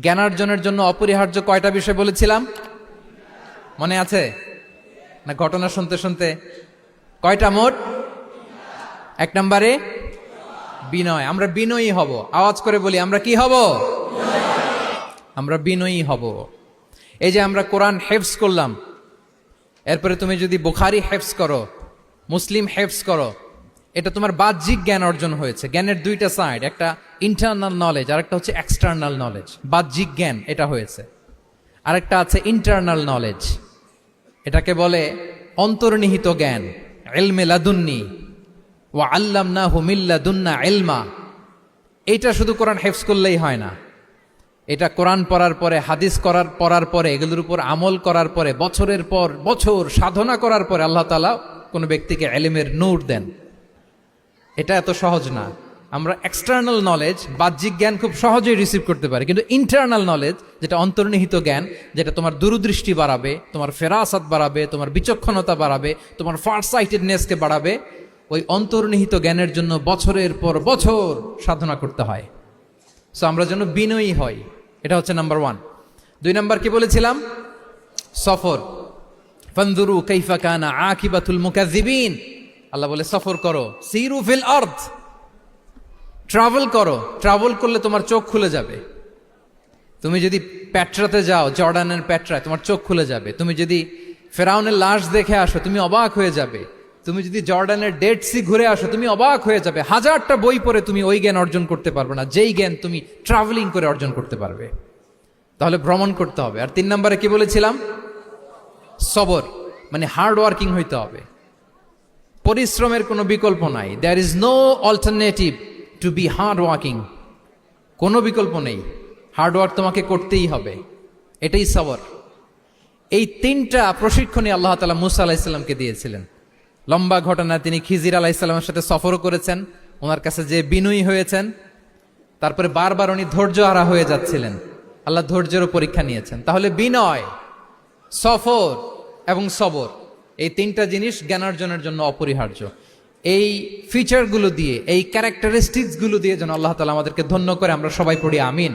জ্ঞানার্জনের জন্য অপরিহার্য কয়টা বিষয় বলেছিলাম? মনে আছে? না, ঘটনা শুনতে শুনতে। কয়টা মোট? এক নম্বরে, বিনয়। আমরা বিনয়ী হব। আওয়াজ করে বলি, আমরা কি হব? আমরা বিনয়ী হব। এই যে আমরা কোরআন হেফস করলাম, এরপরে তুমি যদি বুখারি হেফস করো, মুসলিম হেফস করো, এটা তোমার বাহ্যিক জ্ঞান অর্জন হয়েছে। জ্ঞানের দুইটা সাইড একটা ইন্টারনাল নলেজ আর একটা হচ্ছে এক্সটার্নাল নলেজ বাহ্যিক জ্ঞান, এটা হয়েছে। আরেকটা আছে ইন্টারনাল নলেজ এটাকে বলে অন্তর্নিহিত জ্ঞান এলমে লাদুন্নি ও আল্লাম না হুমিল্লা দুন্না এলমা এইটা শুধু কোরআন হেফস করলেই হয় না। এটা কোরআন পড়ার পরে, হাদিস করার, পড়ার পরে, এগুলোর উপর আমল করার পরে, বছরের পর বছর সাধনা করার পরে আল্লাহ তালা কোনো ব্যক্তিকে এলিমের নূর দেন। এটা এত সহজ না। আমরা এক্সটার্নাল নলেজ বাহ্যিক জ্ঞান খুব সহজেই রিসিভ করতে পারি। কিন্তু ইন্টারনাল নলেজ যেটা অন্তর্নিহিত জ্ঞান, যেটা তোমার দূরদৃষ্টি বাড়াবে, তোমার ফেরাসাত বাড়াবে, তোমার বিচক্ষণতা বাড়াবে, তোমার ফার্স্ট সাইটেডনেসকে বাড়াবে, ওই অন্তর্নিহিত জ্ঞানের জন্য বছরের পর বছর সাধনা করতে হয়। সো আমরা যেন বিনয়ী হই। এটা হচ্ছে নাম্বার ওয়ান দুই নাম্বার কি বলেছিলাম? সফর। ফন্দুরু কাইফা কানা আকিবাতুল মুকাজিবিন আল্লাহ বলে, সফর করো। সিরু ফিল আর্থ ট্রাভেল করো ট্রাভেল করলে তোমার চোখ খুলে যাবে। তুমি যদি প্যাট্রাতে যাও জর্ডানের প্যাট্রায় তোমার চোখ খুলে যাবে। তুমি যদি ফেরাউনের লাশ দেখে আসো, তুমি অবাক হয়ে যাবে। তুমি যদি জর্ডানের ডেড সি ঘুরে আসো, তুমি অবাক হয়ে যাবে। হাজারটা বই পড়ে তুমি ওই জ্ঞান অর্জন করতে পারবে না। যেই জ্ঞান তুমি ট্রাভেলিং করে অর্জন করতে পারবে। তাহলে ভ্রমণ করতে হবে। আর তিন নম্বরে কি বলেছিলাম? সবর মানে হার্ড ওয়ার্কিং হইতে হবে। পরিশ্রমের কোনো বিকল্প নাই। There is no alternative to be hard working কোনো বিকল্প নেই। হার্ড ওয়ার্ক তোমাকে করতেই হবে। এটাই সবর। এই তিনটা প্রশিক্ষণই আল্লাহ তালা মুসা আলাহিসাল্লামকে দিয়েছিলেন। লম্বা ঘটনা, তিনি খিজির আলাহিসাল্লামের সাথে সফরও করেছেন, ওনার কাছে যে বিনয়ী হয়েছেন, তারপরে বারবার উনি ধৈর্য হারা হয়ে যাচ্ছিলেন। আল্লাহ ধৈর্যেরও পরীক্ষা নিয়েছেন। তাহলে বিনয়, সফর এবং সবর, এই তিনটা জিনিস জ্ঞানার্জনের জন্য অপরিহার্য। এই ফিচারগুলো দিয়ে, এই ক্যারেক্টারিস্টিক্সগুলো দিয়ে যেন আল্লাহ তালা আমাদেরকে ধন্য করে, আমরা সবাই পড়ি, আমিন।